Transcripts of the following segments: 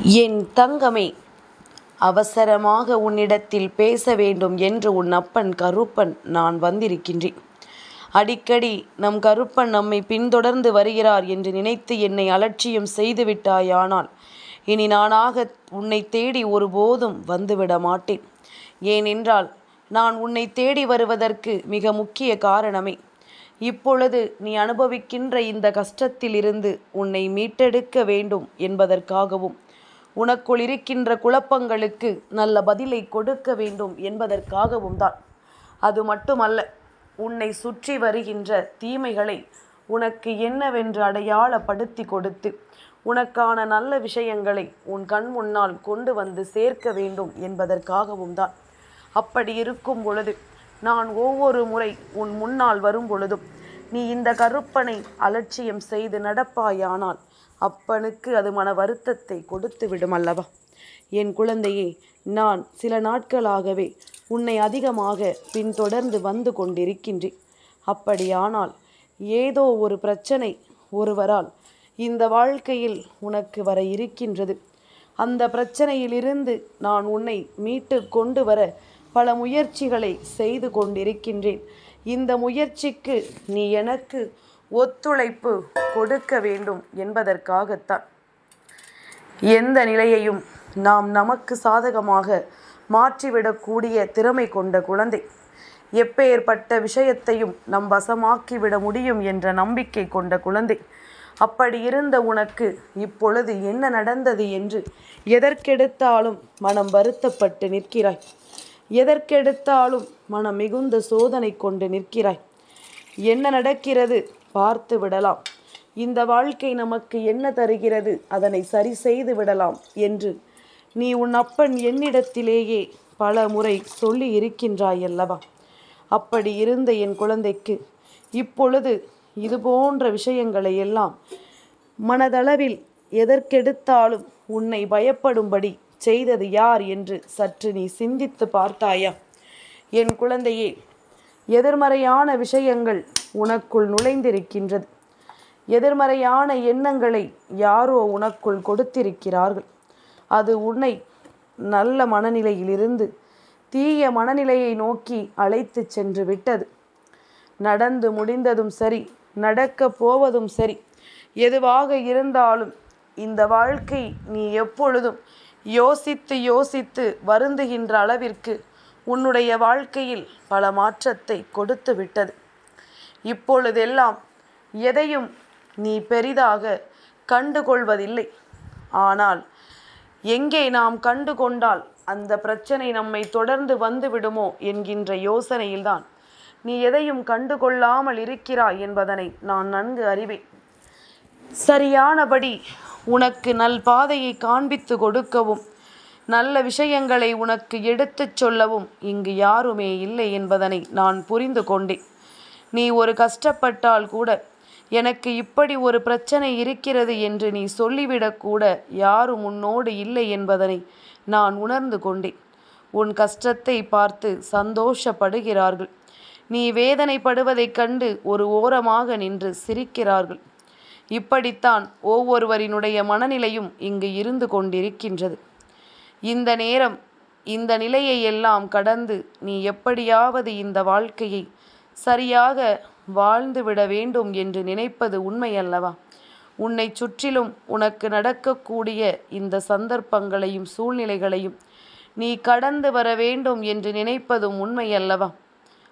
என் தங்கமே அவசரமாக உன்னிடத்தில் பேச வேண்டும் என்று உன் அப்பன் கருப்பன் நான் வந்திருக்கின்றேன். அடிக்கடி நம் கருப்பன் நம்மை பின்தொடர்ந்து வருகிறார் என்று நினைத்து என்னை அலட்சியம் செய்து விட்டாயானால் இனி நானாக உன்னை தேடி ஒருபோதும் வந்துவிட மாட்டேன். ஏனென்றால் நான் உன்னை தேடி வருவதற்கு மிக முக்கிய காரணமே இப்பொழுது நீ அனுபவிக்கின்ற இந்த கஷ்டத்திலிருந்து உன்னை மீட்டெடுக்க வேண்டும் என்பதற்காகவும் உனக்குள் இருக்கின்ற குழப்பங்களுக்கு நல்ல பதிலை கொடுக்க வேண்டும் என்பதற்காகவும் தான். அது மட்டுமல்ல உன்னை சுற்றி வருகின்ற தீமைகளை உனக்கு என்னவென்று அடையாளப்படுத்தி கொடுத்து உனக்கான நல்ல விஷயங்களை உன் கண் முன்னால் கொண்டு வந்து சேர்க்க வேண்டும் என்பதற்காகவும் தான். அப்படி இருக்கும் பொழுது நான் ஒவ்வொரு முறை உன் முன்னால் வரும் பொழுதும் நீ இந்த கருப்பனை அலட்சியம் செய்து நடப்பாயானால் அப்பனுக்கு அது மன வருத்தத்தை கொடுத்து விடும் அல்லவா? என் குழந்தையே நான் சில நாட்களாகவே உன்னை அதிகமாக பின்தொடர்ந்து வந்து கொண்டிருக்கின்றேன். அப்படியானால் ஏதோ ஒரு பிரச்சனை ஒருவரால் இந்த வாழ்க்கையில் உனக்கு வர இருக்கின்றது. அந்த பிரச்சனையிலிருந்து நான் உன்னை மீட்டு கொண்டு வர பல முயற்சிகளை செய்து கொண்டிருக்கின்றேன். இந்த முயற்சிக்கு நீ எனக்கு ஒத்துழைப்பு கொடுக்க வேண்டும் என்பதற்காகத்தான். எந்த நிலையையும் நாம் நமக்கு சாதகமாக மாற்றிவிடக்கூடிய திறமை கொண்ட குழந்தை. எப்பேற்பட்ட விஷயத்தையும் நம் வசமாக்கிவிட முடியும் என்ற நம்பிக்கை கொண்ட குழந்தை. அப்படி இருந்த உனக்கு இப்பொழுது என்ன நடந்தது என்று எதற்கெடுத்தாலும் மனம் வருத்தப்பட்டு நிற்கிறாய். எதற்கெடுத்தாலும் மனம் மிகுந்த சோதனை கொண்டு நிற்கிறாய். என்ன நடக்கிறது? பார்த்து விடலாம். இந்த வாழ்க்கை நமக்கு என்ன தருகிறது? அதனை சரி செய்து விடலாம் என்று. நீ உன் அப்பன் என்னிடத்திலேயே பல முறை சொல்லி இருக்கின்றாயல்லவா? அப்படி இருந்த என் குழந்தைக்கு இப்பொழுது இது போன்ற விஷயங்களை எல்லாம் மனதளவில் எதற்கெடுத்தாலும் உன்னை பயப்படும்படி செய்தது யார் என்று சற்று நீ சிந்தித்து பார்த்தாயா? என் குழந்தையே எதிர்மறையான விஷயங்கள் உனக்குள் நுழைந்திருக்கின்றது. எதிர்மறையான எண்ணங்களை யாரோ உனக்குள் கொடுத்திருக்கிறார்கள். அது உன்னை நல்ல மனநிலையிலிருந்து தீய மனநிலையை நோக்கி அழைத்து சென்று விட்டது. நடந்து முடிந்ததும் சரி நடக்க போவதும் சரி எதுவாக இருந்தாலும் இந்த வாழ்க்கை நீ எப்பொழுதும் யோசித்து யோசித்து வருந்துகின்ற அளவிற்கு உன்னுடைய வாழ்க்கையில் பல மாற்றத்தை கொடுத்து விட்டது. இப்பொழுதெல்லாம் எதையும் நீ பெரிதாக கண்டுகொள்வதில்லை. ஆனால் எங்கே நாம் கண்டு கொண்டால் அந்த பிரச்சனை நம்மை தொடர்ந்து வந்துவிடுமோ என்கின்ற யோசனையில்தான். நீ எதையும் கண்டுகொள்ளாமல் இருக்கிறாய் என்பதனை நான் நன்கு அறிவேன். சரியானபடி உனக்கு நல் பாதையை காண்பித்து கொடுக்கவும் நல்ல விஷயங்களை உனக்கு எடுத்துச் சொல்லவும் இங்கு யாருமே இல்லை என்பதனை நான் புரிந்து கொண்டேன். நீ ஒரு கஷ்டப்பட்டால் கூட எனக்கு இப்படி ஒரு பிரச்சனை இருக்கிறது என்று நீ சொல்லிவிடக்கூட யாரும் உன்னோடு இல்லை என்பதனை நான் உணர்ந்து கொண்டேன். உன் கஷ்டத்தை பார்த்து சந்தோஷப்படுகிறார்கள். நீ வேதனைப்படுவதைக் கண்டு ஒரு ஓரமாக நின்று சிரிக்கிறார்கள். இப்படித்தான் ஒவ்வொருவரினுடைய மனநிலையும் இங்கு இருந்து கொண்டிருக்கின்றது. இந்த நேரம் இந்த நிலையை எல்லாம் கடந்து நீ எப்படியாவது இந்த வாழ்க்கையை சரியாக வாழ்ந்துவிட வேண்டும் என்று நினைப்பது உண்மையல்லவா? உன்னை சுற்றிலும் உனக்கு நடக்கக்கூடிய இந்த சந்தர்ப்பங்களையும் சூழ்நிலைகளையும் நீ கடந்து வர வேண்டும் என்று நினைப்பதும் உண்மையல்லவா?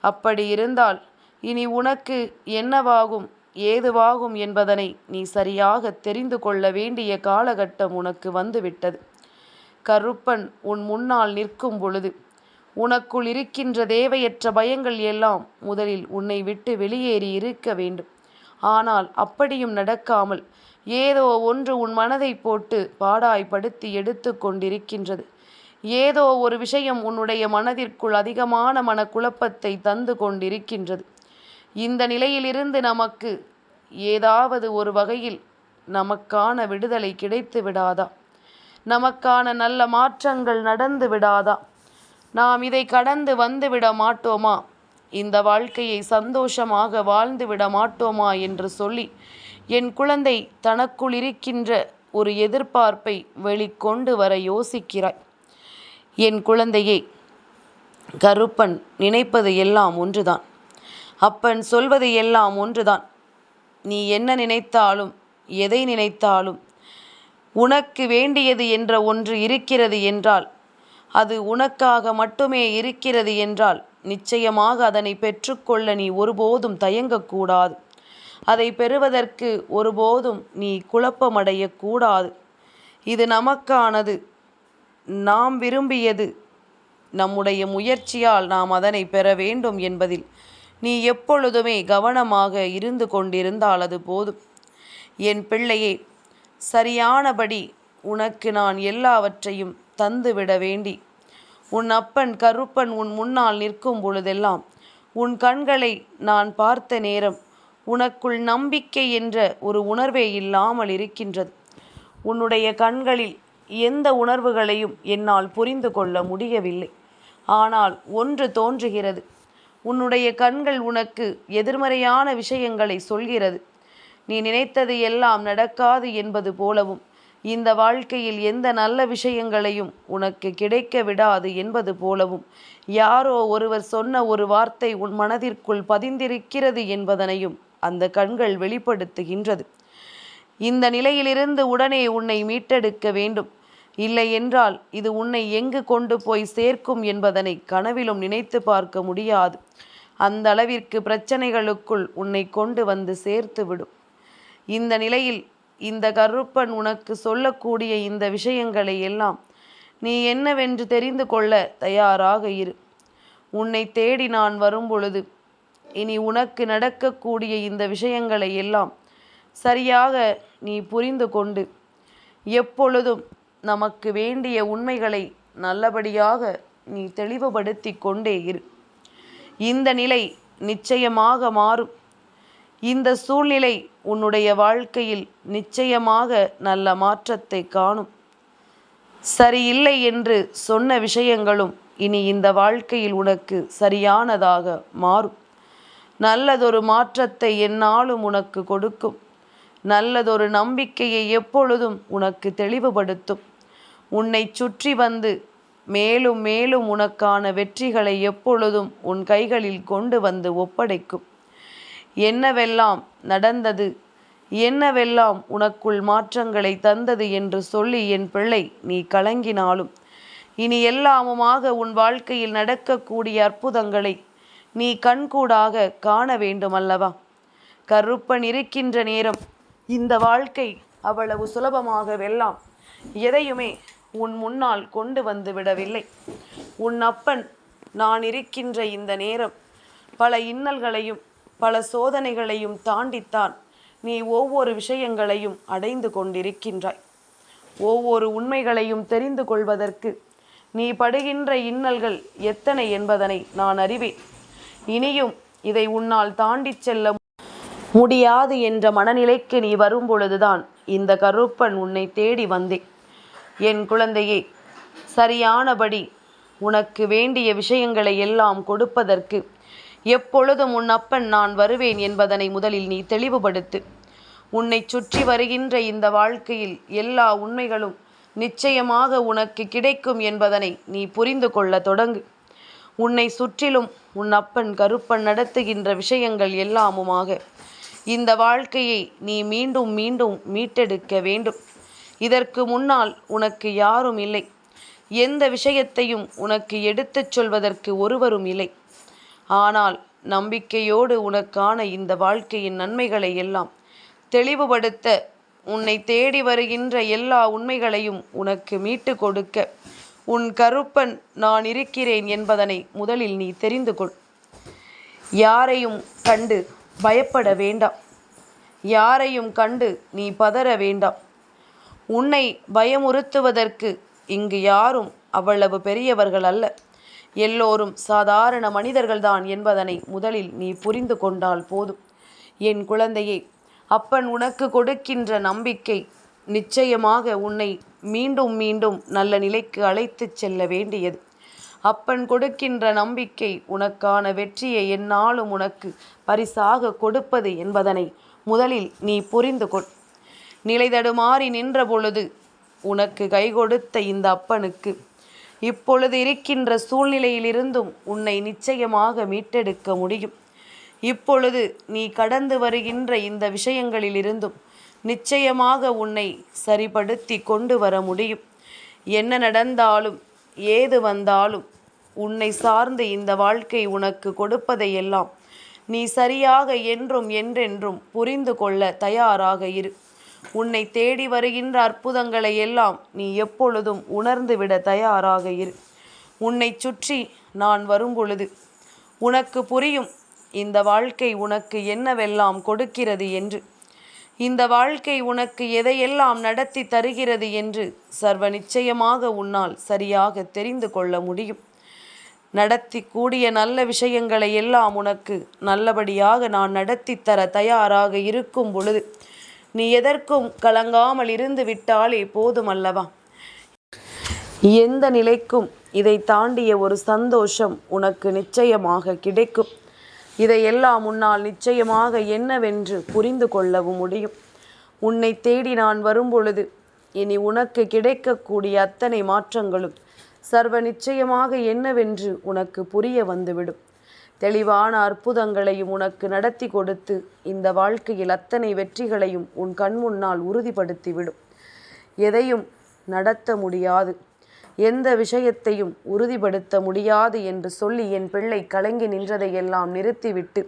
அப்படி இருந்தால் இனி உனக்கு என்னவாகும் ஏதுவாகும் என்பதனை நீ சரியாக தெரிந்து கொள்ள வேண்டிய காலகட்டம் உனக்கு வந்துவிட்டது. கருப்பன் உன் முன்னால் நிற்கும் பொழுது உனக்குள் இருக்கின்ற தேவையற்ற பயங்கள் எல்லாம் முதலில் உன்னை விட்டு வெளியேறி இருக்க வேண்டும். ஆனால் அப்படியும் நடக்காமல் ஏதோ ஒன்று உன் மனதை போட்டு பாடாய்படுத்தி எடுத்து கொண்டிருக்கின்றது. ஏதோ ஒரு விஷயம் உன்னுடைய மனதிற்குள் அதிகமான மனக்குழப்பத்தை தந்து கொண்டிருக்கின்றது. இந்த நிலையிலிருந்து நமக்கு ஏதாவது ஒரு வகையில் நமக்கான விடுதலை கிடைத்து விடாதா? நமக்கான நல்ல மாற்றங்கள் நடந்து விடாதா? நாம் இதை கடந்து வந்து விட மாட்டோமா? இந்த வாழ்க்கையை சந்தோஷமாக வாழ்ந்து விட மாட்டோமா என்று சொல்லி என் குழந்தை தனக்குள் இருக்கின்ற ஒரு எதிர்பார்ப்பை வெளிக்கொண்டு வர யோசிக்கிறாய். என் குழந்தையே கருப்பன் நினைப்பது எல்லாம் ஒன்றுதான். அப்பன் சொல்வது எல்லாம் ஒன்றுதான். நீ என்ன நினைத்தாலும் எதை நினைத்தாலும் உனக்கு வேண்டியது என்ற ஒன்று இருக்கிறது என்றால் அது உனக்காக மட்டுமே இருக்கிறது என்றால் நிச்சயமாக அதனை பெற்றுக்கொள்ள நீ ஒருபோதும் தயங்கக்கூடாது. அதை பெறுவதற்கு ஒருபோதும் நீ குழப்பமடையக்கூடாது. இது நமக்கானது. நாம் விரும்பியது. நம்முடைய முயற்சியால் நாம் அதனை பெற வேண்டும் என்பதில் நீ எப்பொழுதுமே கவனமாக இருந்து கொண்டிருந்தால் அது போதும். என் பிள்ளையே சரியானபடி உனக்கு நான் எல்லாவற்றையும் தந்துவிட வேண்டி உன் அப்பன் கருப்பன் உன் முன்னால் நிற்கும் பொழுதெல்லாம் உன் கண்களை நான் பார்த்த நேரம் உனக்குள் நம்பிக்கை என்ற ஒரு உணர்வே இல்லாமல் இருக்கின்றது. உன்னுடைய கண்களில் எந்த உணர்வுகளையும் என்னால் புரிந்து கொள்ள முடியவில்லை. ஆனால் ஒன்று தோன்றுகிறது. உன்னுடைய கண்கள் உனக்கு எதிர்மறையான விஷயங்களை சொல்கிறது. நீ நினைத்தது எல்லாம் நடக்காது என்பது போலவும் இந்த வாழ்க்கையில் எந்த நல்ல விஷயங்களையும் உனக்கு கிடைக்க விடாது என்பது போலவும் யாரோ ஒருவர் சொன்ன ஒரு வார்த்தை உன் மனதிற்குள் பதிந்திருக்கிறது என்பதனையும் அந்த கண்கள் வெளிப்படுத்துகின்றது. இந்த நிலையிலிருந்து உடனே உன்னை மீட்டெடுக்க வேண்டும். இல்லை என்றால் இது உன்னை எங்கு கொண்டு போய் சேர்க்கும் என்பதனை கனவிலும் நினைத்து பார்க்க முடியாது. அந்த அளவிற்கு பிரச்சனைகளுக்குள் உன்னை கொண்டு வந்து சேர்த்து விடும். இந்த நிலையில் இந்த கருப்பன் உனக்கு சொல்லக்கூடிய இந்த விஷயங்களை எல்லாம் நீ என்னவென்று தெரிந்து கொள்ள தயாராக இரு. உன்னை தேடி நான் வரும்பொழுது இனி உனக்கு நடக்கக்கூடிய இந்த விஷயங்களை எல்லாம் சரியாக நீ புரிந்து கொண்டு எப்பொழுதும் நமக்கு வேண்டிய உண்மைகளை நல்லபடியாக நீ தெளிவுபடுத்தி கொண்டே இரு. இந்த நிலை நிச்சயமாக மாறும். இந்த சூழ்நிலை உன்னுடைய வாழ்க்கையில் நிச்சயமாக நல்ல மாற்றத்தை காணும். சரியில்லை என்று சொன்ன விஷயங்களும் இனி இந்த வாழ்க்கையில் உனக்கு சரியானதாக மாறும். நல்லதொரு மாற்றத்தை என்னாலும் உனக்கு கொடுக்கும். நல்லதொரு நம்பிக்கையை எப்பொழுதும் உனக்கு தெளிவுபடுத்தும். உன்னை சுற்றி வந்து மேலும் மேலும் உனக்கான வெற்றிகளை எப்பொழுதும் உன் கைகளில் கொண்டு வந்து ஒப்படைக்கும். என்னவெல்லாம் நடந்தது? என்னவெல்லாம் உனக்குள் மாற்றங்களை தந்தது என்று சொல்லி என் பிள்ளை நீ கலங்கினாலும் இனி எல்லாமுமாக உன் வாழ்க்கையில் நடக்கக்கூடிய அற்புதங்களை நீ கண்கூடாக காண வேண்டும் அல்லவா கருப்பன் இருக்கின்ற நேரம் இந்த வாழ்க்கை அவ்வளவு சுலபமாகவெல்லாம் எதையுமே உன் முன்னால் கொண்டு வந்து விடவில்லை. உன் அப்பன் நான் இருக்கின்ற இந்த நேரம் பல இன்னல்களையும் பல சோதனைகளையும் தாண்டித்தான் நீ ஒவ்வொரு விஷயங்களையும் அடைந்து கொண்டிருக்கின்றாய். ஒவ்வொரு உண்மைகளையும் தெரிந்து கொள்வதற்கு நீ படுகின்ற இன்னல்கள் எத்தனை என்பதனை நான் அறிவேன். இனியும் இதை உன்னால் தாண்டிச் செல்ல முடியாது என்ற மனநிலைக்கு நீ வரும்பொழுதுதான் இந்த கருப்பன் உன்னை தேடி வந்தேன் என் குழந்தையே சரியானபடி உனக்கு வேண்டிய விஷயங்களை எல்லாம் கொடுப்பதற்கு எப்பொழுதும் உன் அப்பன் நான் வருவேன் என்பதனை முதலில் நீ தெளிவுபடுத்து. உன்னை சுற்றி வருகின்ற இந்த வாழ்க்கையில் எல்லா உண்மைகளும் நிச்சயமாக உனக்கு கிடைக்கும் என்பதனை நீ புரிந்து கொள்ள தொடங்கு. உன்னை சுற்றிலும் உன் அப்பன் கருப்பன் நடத்துகின்ற விஷயங்கள் எல்லாமுமாக இந்த வாழ்க்கையை நீ மீண்டும் மீண்டும் மீட்டெடுக்க வேண்டும். இதற்கு முன்னால் உனக்கு யாரும் இல்லை. எந்த விஷயத்தையும் உனக்கு எடுத்துச் சொல்வதற்கு ஒருவரும் இல்லை. ஆனால் நம்பிக்கையோடு உனக்கான இந்த வாழ்க்கையின் நன்மைகளை எல்லாம் தெளிவுபடுத்த உன்னை தேடி வருகின்ற எல்லா உண்மைகளையும் உனக்கு மீட்டு கொடுக்க உன் கருப்பன் நான் இருக்கிறேன் என்பதனை முதலில் நீ தெரிந்து கொள். யாரையும் கண்டு பயப்பட வேண்டாம். யாரையும் கண்டு நீ பதற வேண்டாம். உன்னை பயமுறுத்துவதற்கு இங்கு யாரும் அவ்வளவு பெரியவர்கள் அல்ல. எல்லோரும் சாதாரண மனிதர்கள்தான் என்பதனை முதலில் நீ புரிந்து கொண்டால் போதும். என் குழந்தையே அப்பன் உனக்கு கொடுக்கின்ற நம்பிக்கை நிச்சயமாக உன்னை மீண்டும் மீண்டும் நல்ல நிலைக்கு அழைத்துச் செல்ல வேண்டியது. அப்பன் கொடுக்கின்ற நம்பிக்கை உனக்கான வெற்றியை என்னாலும் உனக்கு பரிசாக கொடுப்பது என்பதனை முதலில் நீ புரிந்து கொள். நிலை தடுமாறி நின்ற பொழுது உனக்கு கை கொடுத்த இந்த அப்பனுக்கு இப்பொழுது இருக்கின்ற சூழ்நிலையிலிருந்தும் உன்னை நிச்சயமாக மீட்டெடுக்க முடியும். இப்பொழுது நீ கடந்து வருகின்ற இந்த விஷயங்களிலிருந்தும் நிச்சயமாக உன்னை சரிபடுத்தி கொண்டு வர முடியும். என்ன நடந்தாலும் ஏது வந்தாலும் உன்னை சார்ந்து இந்த வாழ்க்கை உனக்கு கொடுப்பதையெல்லாம் நீ சரியாக என்றும் என்றென்றும் புரிந்து கொள்ள தயாராக இரு. உன்னை தேடி வருகின்ற அற்புதங்களை எல்லாம் நீ எப்பொழுதும் உணர்ந்துவிட தயாராக இரு. உன்னை சுற்றி நான் வரும்பொழுது உனக்கு புரியும் இந்த வாழ்க்கை உனக்கு என்னவெல்லாம் கொடுக்கிறது என்று. இந்த வாழ்க்கை உனக்கு எதையெல்லாம் நடத்தி தருகிறது என்று சர்வ நிச்சயமாக உன்னால் சரியாக தெரிந்து கொள்ள முடியும். நடத்தி கூடிய நல்ல விஷயங்களை எல்லாம் உனக்கு நல்லபடியாக நான் நடத்தி தர தயாராக இருக்கும் பொழுது நீ எதற்கும் கலங்காமல் இருந்து விட்டாலே போதும் அல்லவா? எந்த நிலைக்கும் இதை தாண்டிய ஒரு சந்தோஷம் உனக்கு நிச்சயமாக கிடைக்கும். இதையெல்லாம் உன்னால் நிச்சயமாக என்னவென்று புரிந்து கொள்ளவும் முடியும். உன்னை தேடி நான் வரும்பொழுது இனி உனக்கு கிடைக்கக்கூடிய அத்தனை மாற்றங்களும் சர்வ நிச்சயமாக என்னவென்று உனக்கு புரிய வந்துவிடும். தெளிவான அற்புதங்களையும் உனக்கு நடத்தி கொடுத்து இந்த வாழ்க்கையில் அத்தனை வெற்றிகளையும் உன் கண் முன்னால் உறுதிப்படுத்திவிடும். எதையும் நடத்த முடியாது. எந்த விஷயத்தையும் உறுதிப்படுத்த முடியாது என்று சொல்லி என் பிள்ளை கலங்கி நின்றதையெல்லாம் நிறுத்திவிட்டு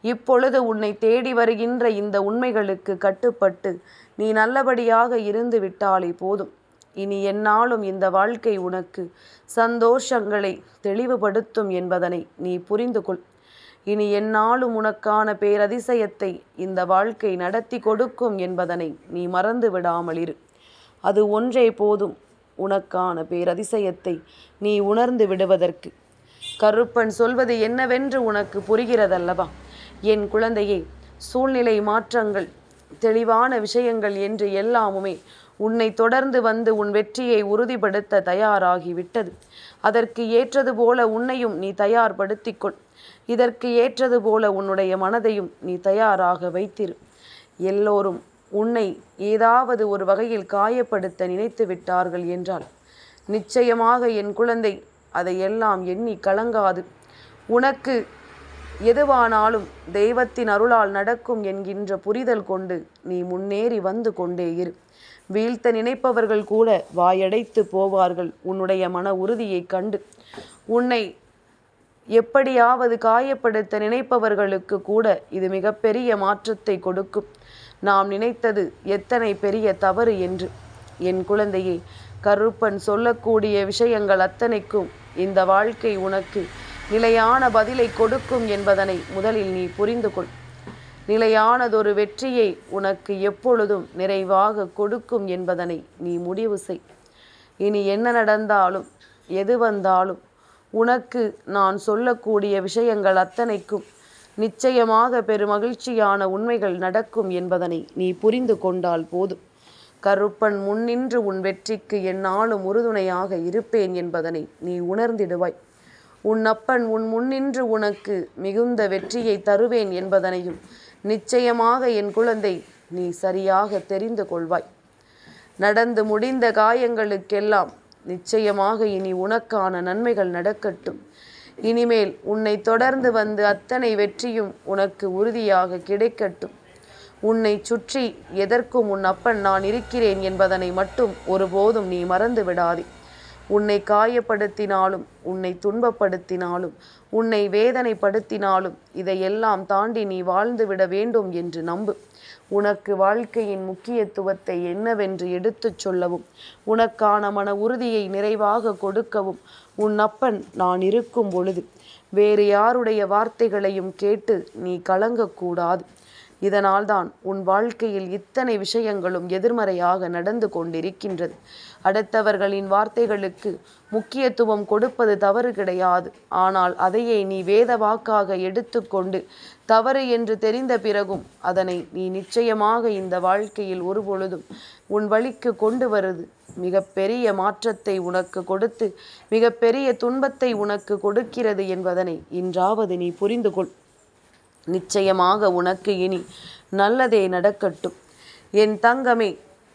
இப்பொழுது உன்னை தேடி வருகின்ற இந்த உண்மைகளுக்கு கட்டுப்பட்டு நீ நல்லபடியாக இருந்து விட்டாலே போதும். இனி என்னாலும் இந்த வாழ்க்கை உனக்கு சந்தோஷங்களை தெளிவுபடுத்தும் என்பதனை நீ புரிந்து கொள் இனி என்னாலும் உனக்கான பேரதிசயத்தை இந்த வாழ்க்கை நடத்தி கொடுக்கும் என்பதனை நீ மறந்து விடாமல் இரு. அது ஒன்றே போதும் உனக்கான பேரதிசயத்தை நீ உணர்ந்து விடுவதற்கு. கருப்பன் சொல்வது என்னவென்று உனக்கு புரிகிறதல்லவா? என் குழந்தையே சூழ்நிலை மாற்றங்கள் தெளிவான விஷயங்கள் என்று எல்லாமுமே உன்னை தொடர்ந்து வந்து உன் வெற்றியை உறுதிப்படுத்த தயாராகிவிட்டது. அதற்கு ஏற்றது போல உன்னையும் நீ தயார்படுத்திக்கொள். இதற்கு ஏற்றது போல உன்னுடைய மனதையும் நீ தயாராக வைத்திரு. எல்லோரும் உன்னை ஏதாவது ஒரு வகையில் காயப்படுத்த நினைத்து விட்டார்கள் என்றால் நிச்சயமாக என் குழந்தை அதையெல்லாம் எண்ணி கலங்காது. உனக்கு எதுவானாலும் தெய்வத்தின் அருளால் நடக்கும் என்கின்ற புரிதல் கொண்டு நீ முன்னேறி வந்து கொண்டே இரு. வீழ்த்த நினைப்பவர்கள் கூட வாயடைத்து போவார்கள். உன்னுடைய மன உறுதியை கண்டு உன்னை எப்படியாவது காயப்படுத்த நினைப்பவர்களுக்கு கூட இது மிகப்பெரிய மாற்றத்தை கொடுக்கும். நாம் நினைத்தது எத்தனை பெரிய தவறு என்று. என் குழந்தையே கருப்பன் சொல்லக்கூடிய விஷயங்கள் அத்தனைக்கும் இந்த வாழ்க்கை உனக்கு நிலையான பதிலை கொடுக்கும் என்பதனை முதலில் நீ புரிந்து கொள் நிலையானதொரு வெற்றியை உனக்கு எப்பொழுதும் நிறைவாக கொடுக்கும் என்பதனை நீ முடிவு செய். இனி என்ன நடந்தாலும் எது வந்தாலும் உனக்கு நான் சொல்லக்கூடிய விஷயங்கள் அத்தனைக்கும் நிச்சயமாக பெருமகிழ்ச்சியான உண்மைகள் நடக்கும் என்பதனை நீ புரிந்து கொண்டால் போதும். கருப்பன் முன்னின்று உன் வெற்றிக்கு என்னாலும் உறுதுணையாக இருப்பேன் என்பதனை நீ உணர்ந்திடுவாய். உன் அப்பன் உன் முன்னின்று உனக்கு மிகுந்த வெற்றியை தருவேன் என்பதனையும் நிச்சயமாக என் குழந்தை நீ சரியாக தெரிந்து கொள்வாய். நடந்து முடிந்த காயங்களுக்கெல்லாம் நிச்சயமாக இனி உனக்கான நன்மைகள் நடக்கட்டும். இனிமேல் உன்னை தொடர்ந்து வந்து அத்தனை வெற்றியும் உனக்கு உறுதியாக கிடைக்கட்டும். உன்னை சுற்றி எதற்கும் உன் அப்பன் நான் இருக்கிறேன் என்பதனை மட்டும் ஒருபோதும் நீ மறந்து விடாதே உன்னை காயப்படுத்தினாலும் உன்னை துன்பப்படுத்தினாலும் உன்னை வேதனைப்படுத்தினாலும் இதையெல்லாம் தாண்டி நீ வாழ்ந்துவிட வேண்டும் என்று நம்பு. உனக்கு வாழ்க்கையின் முக்கியத்துவத்தை என்னவென்று எடுத்துச் சொல்லவும் உனக்கான மன உறுதியை நிறைவாக கொடுக்கவும் உன் அப்பன் நான் இருக்கும் பொழுது வேறு யாருடைய வார்த்தைகளையும் கேட்டு நீ கலங்கக்கூடாது. இதனால்தான் உன் வாழ்க்கையில் இத்தனை விஷயங்களும் எதிர்மறையாக நடந்து கொண்டிருக்கின்றது. அடுத்தவர்களின் வார்த்தைகளுக்கு முக்கியத்துவம் கொடுப்பது தவறு கிடையாது. ஆனால் அதையே நீ வேத வாக்காக எடுத்துக்கொண்டு தவறு என்று தெரிந்த பிறகும் அதனை நீ நிச்சயமாக இந்த வாழ்க்கையில் ஒருபொழுதும் உன் வழிக்கு கொண்டு வருது. மிகப்பெரிய மாற்றத்தை உனக்கு கொடுத்து மிகப்பெரிய துன்பத்தை உனக்கு கொடுக்கிறது என்பதனை இன்றாவது நீ புரிந்து கொள். நிச்சயமாக உனக்கு இனி நல்லதே நடக்கட்டும். என் தங்கமே